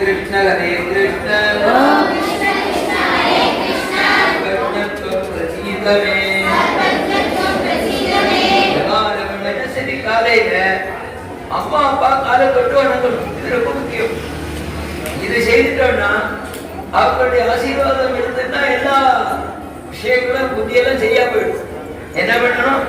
கிருஷ்ண ஹரே கிருஷ்ண பிரசீதமே சரி அம்மா அப்பா காலை கொண்டு வணங்கணும் இது ரொம்ப முக்கியம் இது செய்துட்டோம்னா அவங்களுடைய ஆசீர்வாதம் எடுத்துன்னா எல்லா விஷயங்களும் புத்தியெல்லாம் செய்யா போயிடும் என்ன பண்ணணும்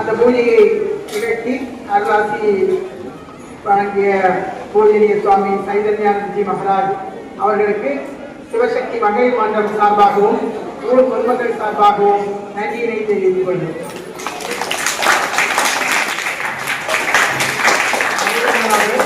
அந்த பொலி கேக்தி அருாதி பாங்கைய பொலிணி சுவாமி சைதன்யানন্দஜி மகராஜ் அவர்களுக்கும் சுப சக்தி வணல் மன்ற சார்பாகவும் ஊர் பொதுமக்கள் சார்பாகவும் நன்றி தெரிவித்துக் கொள்கிறேன்